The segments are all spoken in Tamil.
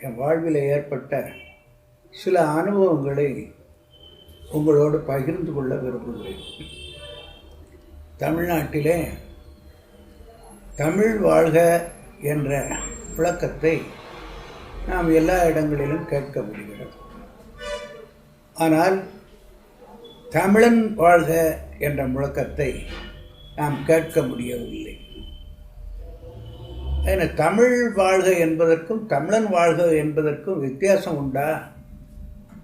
என் வாழ்வில் ஏற்பட்ட சில அனுபவங்களை உங்களோடு பகிர்ந்து கொள்ள விரும்புகிறேன். தமிழ்நாட்டிலே தமிழ் வாழ்க என்ற முழக்கத்தை நாம் எல்லா இடங்களிலும் கேட்க முடிகிறது. ஆனால் தமிழன் வாழ்க என்ற முழக்கத்தை நாம் கேட்க முடியவில்லை. ஏன்னா தமிழ் வாழ்க என்பதற்கும் தமிழன் வாழ்க என்பதற்கும் வித்தியாசம் உண்டா?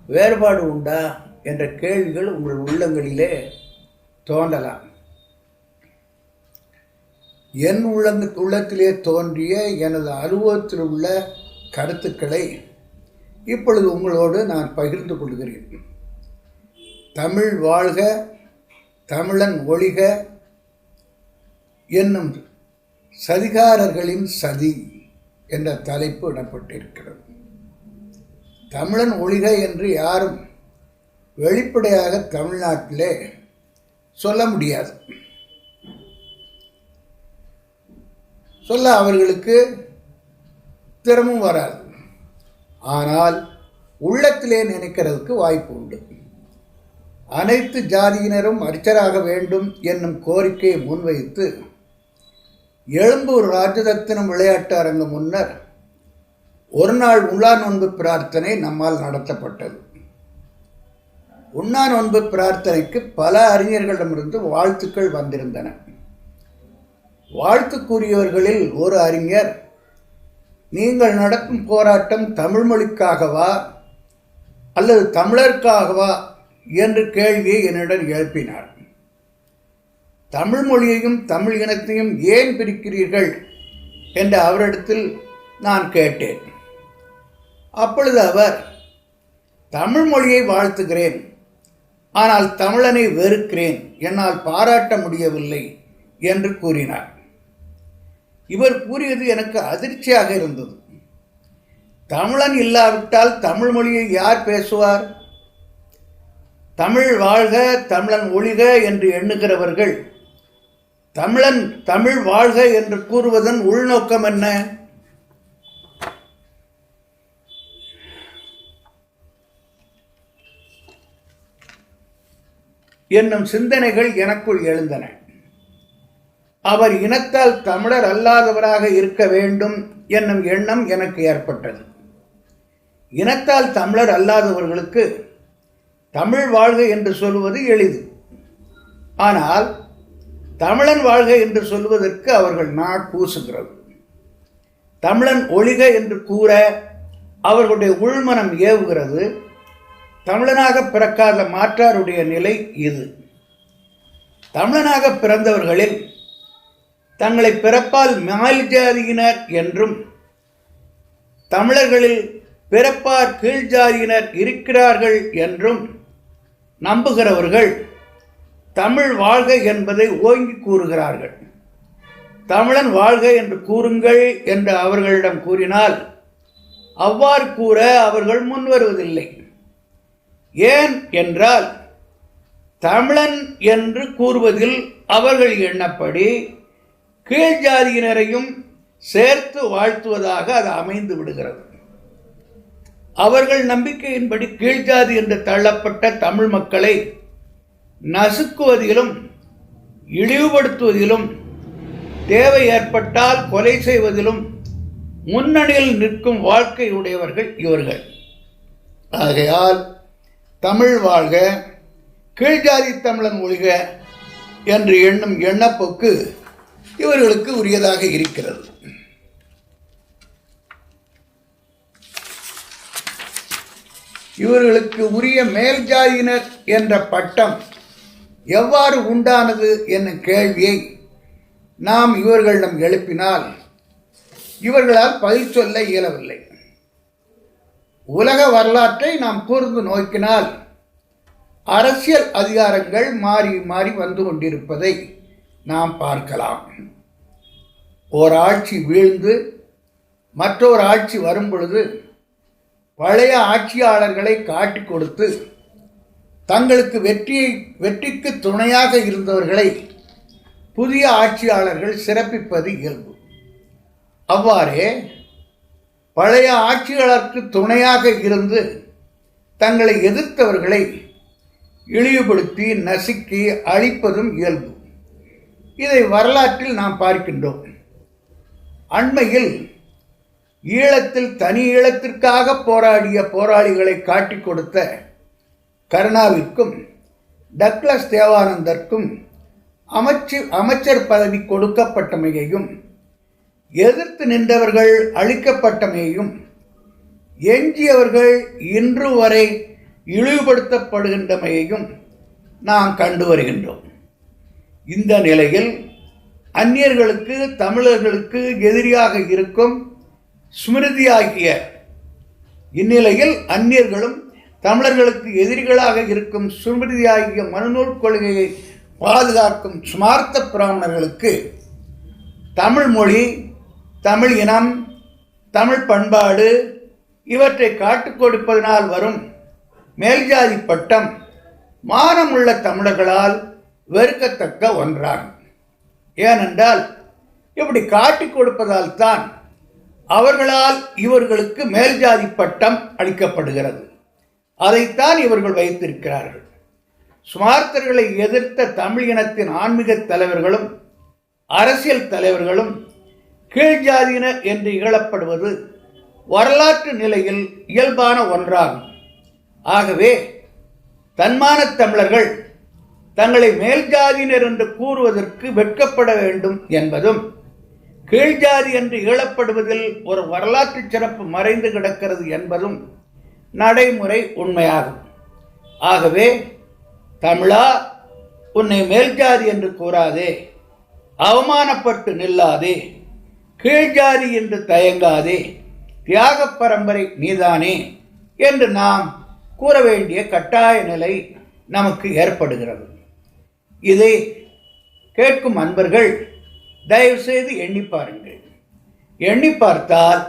வேறுபாடு உண்டா? என்ற கேள்விகள் உங்கள் உள்ளங்களிலே தோன்றலாம். என் உள்ளங்க உள்ளத்திலே தோன்றிய எனது அனுபவத்தில் உள்ள கருத்துக்களை இப்பொழுது உங்களோடு நான் பகிர்ந்து கொள்கிறேன். தமிழ் வாழ்க தமிழன் ஒழிக என்னும் சதிகாரர்களின் சதி என்ற தலைப்பு இடப்பட்டிருக்கிறது. தமிழன் ஒழிக என்று யாரும் வெளிப்படையாக தமிழ்நாட்டிலே சொல்ல முடியாது. சொல்ல அவர்களுக்கு திறமும் வராது. ஆனால் உள்ளத்திலே நினைக்கிறதுக்கு வாய்ப்பு உண்டு. அனைத்து ஜாதியினரும் அர்ச்சராக வேண்டும் என்னும் கோரிக்கையை முன்வைத்து எழும்பூர் ராஜரத்தினம் விளையாட்டு அரங்கு முன்னர் ஒரு நாள் உண்ணா நோன்பு பிரார்த்தனை நம்மால் நடத்தப்பட்டது. உண்ணா நோன்பு பிரார்த்தனைக்கு பல அறிஞர்களிடமிருந்து வாழ்த்துக்கள் வந்திருந்தன. வாழ்த்துக்குரியவர்களில் ஒரு அறிஞர் நீங்கள் நடக்கும் போராட்டம் தமிழ்மொழிக்காகவா அல்லது தமிழருக்காகவா? என்று கேள்வியை என்னிடம் எழுப்பினார். தமிழ் மொழியையும் தமிழ் இனத்தையும் ஏன் பிரிக்கிறீர்கள்? என்று அவரிடத்தில் நான் கேட்டேன். அப்பொழுது அவர் தமிழ் மொழியை வாழ்த்துகிறேன். ஆனால் தமிழனை வெறுக்கிறேன். என்னால் பாராட்ட முடியவில்லை என்று கூறினார். இவர் கூறியது எனக்கு அதிர்ச்சியாக இருந்தது. தமிழன் இல்லாவிட்டால் தமிழ் மொழியை யார் பேசுவார்? தமிழ் வாழ்க தமிழன் ஒழிக என்று எண்ணுகிறவர்கள் தமிழன் தமிழ் வாழ்க என்று கூறுவதன் உள்நோக்கம் என்ன? என்னும் சிந்தனைகள் எனக்குள் எழுந்தன. அவர் இனத்தால் தமிழர் அல்லாதவராக இருக்க வேண்டும் என்னும் எண்ணம் எனக்கு ஏற்பட்டது. இனத்தால் தமிழர் அல்லாதவர்களுக்கு தமிழ் வாழ்க என்று சொல்வது எளிது. ஆனால் தமிழன் வாழ்க என்று சொல்வதற்கு அவர்கள் நாட் பூசுகிறது. தமிழன் ஒழிக என்று கூற அவர்களுடைய உள்மனம் ஏவுகிறது. தமிழனாக பிறக்காத மாற்றாருடைய நிலை இது. தமிழனாக பிறந்தவர்களில் தங்களை பிறப்பால் மேல் ஜாதியினர் என்றும் தமிழர்களில் பிறப்பார் கீழ் ஜாதியினர் இருக்கிறார்கள் என்றும் நம்புகிறவர்கள் தமிழ் வாழ்க என்பதை ஓங்கி கூறுகிறார்கள். தமிழன் வாழ்க என்று கூறுங்கள் என்று அவர்களிடம் கூறினால் அவ்வாறு கூற அவர்கள் முன்வருவதில்லை. ஏன் என்றால் தமிழன் என்று கூறுவதில் அவர்கள் எண்ணப்படி கீழ் ஜாதியினரையும் சேர்த்து வாழ்த்துவதாக அது அமைந்து விடுகிறது. அவர்கள் நம்பிக்கையின்படி கீழ்ஜாதி என்று தள்ளப்பட்ட தமிழ் மக்களை நசுக்குவதிலும் இழிவுபடுத்துவதிலும் தேவை ஏற்பட்டால் கொலை செய்வதிலும் முன்னணியில் நிற்கும் வாழ்க்கை உடையவர்கள் இவர்கள். ஆகையால் தமிழ் வாழ்க கீழ்ஜாதி தமிழன் ஒழிக என்று எண்ணும் எண்ணப்போக்கு இவர்களுக்கு உரியதாக இருக்கிறது. இவர்களுக்கு உரிய மேல்ஜாதியினர் என்ற பட்டம் எவ்வாறு உண்டானது என்னும் கேள்வியை நாம் இவர்களிடம் எழுப்பினால் இவர்களால் பதில் சொல்ல இயலவில்லை. உலக வரலாற்றை நாம் கூர்ந்து நோக்கினால் அரசியல் அதிகாரங்கள் மாறி மாறி வந்து கொண்டிருப்பதை நாம் பார்க்கலாம். ஓர் ஆட்சி வீழ்ந்து மற்றொரு ஆட்சி வரும் பொழுது பழைய ஆட்சியாளர்களை காட்டி கொடுத்து தங்களுக்கு வெற்றியை வெற்றிக்கு துணையாக இருந்தவர்களை புதிய ஆட்சியாளர்கள் சிறப்பிப்பது இயல்பு. அவ்வாறே பழைய ஆட்சியாளருக்கு துணையாக இருந்து தங்களை எதிர்த்தவர்களை இழிவுபடுத்தி நசுக்கி அழிப்பதும் இயல்பு. இதை வரலாற்றில் நாம் பார்க்கின்றோம். அண்மையில் ஈழத்தில் தனி ஈழத்திற்காக போராடிய போராளிகளை காட்டிக் கொடுத்த கருணாவிற்கும் டக்ளஸ் தேவானந்தர்க்கும் அமைச்சு அமைச்சர் பதவி கொடுக்கப்பட்டமையையும் எதிர்த்து நின்றவர்கள் அழிக்கப்பட்டமையையும் எஞ்சியவர்கள் இன்று வரை இழிவுபடுத்தப்படுகின்றமையையும் நாம் கண்டு வருகின்றோம். இந்த நிலையில் அந்நியர்களுக்கு தமிழர்களுக்கு எதிரியாக இருக்கும் ஸ்மிருதியாகிய இந்நிலையில் அந்நியர்களும் தமிழர்களுக்கு எதிரிகளாக இருக்கும் சுமிருதியாகிய மனுநூல் கொள்கையை பாதுகாக்கும் சுமார்த்த பிராமணர்களுக்கு தமிழ் மொழி தமிழ் இனம் தமிழ் பண்பாடு இவற்றை காட்டுக் கொடுப்பதனால் வரும் மேல்ஜாதி பட்டம் மானமுள்ள தமிழர்களால் வெறுக்கத்தக்க ஒன்றாகும். ஏனென்றால் இப்படி காட்டிக் கொடுப்பதால் தான் அவர்களால் இவர்களுக்கு மேல்ஜாதி பட்டம் அளிக்கப்படுகிறது. அதைத்தான் இவர்கள் வைத்திருக்கிறார்கள். சுமார்த்தர்களை எதிர்த்த தமிழ் இனத்தின் ஆன்மீக தலைவர்களும் அரசியல் தலைவர்களும் கீழ்ஜாதியினர் என்று இகழப்படுவது வரலாற்று நிலையில் இயல்பான ஒன்றாகும். ஆகவே தன்மான தமிழர்கள் தங்களை மேல்ஜாதியினர் என்று கூறுவதற்கு வெட்கப்பட வேண்டும் என்பதும் கீழ்ஜாதி என்று இகழப்படுவதில் ஒரு வரலாற்று சிறப்பு மறைந்து கிடக்கிறது என்பதும் நடைமுறை உண்மையாகும். ஆகவே தமிழா உன்னை மேல்ஜாதி என்று கூறாதே. அவமானப்பட்டு நில்லாதே. கீழ்ஜாதி என்று தயங்காதே. தியாக பரம்பரை நீதானே என்று நாம் கூற வேண்டிய கட்டாய நிலை நமக்கு ஏற்படுகிறது. இதை கேட்கும் அன்பர்கள் தயவு செய்து எண்ணி பாருங்கள். எண்ணி பார்த்தால்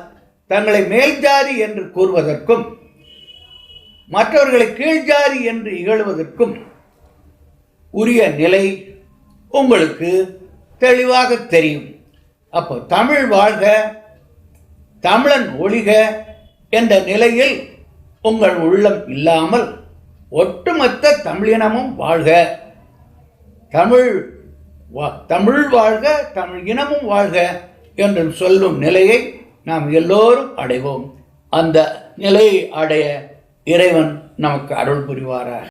தங்களை மேல்ஜாதி என்று கூறுவதற்கும் மற்றவர்களை கீழ்ஜாதி என்று இகழுவதற்கும் உரிய நிலை உங்களுக்கு தெளிவாக தெரியும். அப்போ தமிழ் வாழ்க தமிழன் ஒழிக என்ற நிலையில் உங்கள் உள்ளம் இல்லாமல் ஒட்டுமொத்த தமிழினமும் வாழ்க. தமிழ் வா- தமிழ் வாழ்க தமிழ் இனமும் வாழ்க என்று சொல்லும் நிலையை நாம் எல்லோரும் அடைவோம். அந்த நிலையை அடைய இறைவன் நமக்கு அருள் புரிவாராக.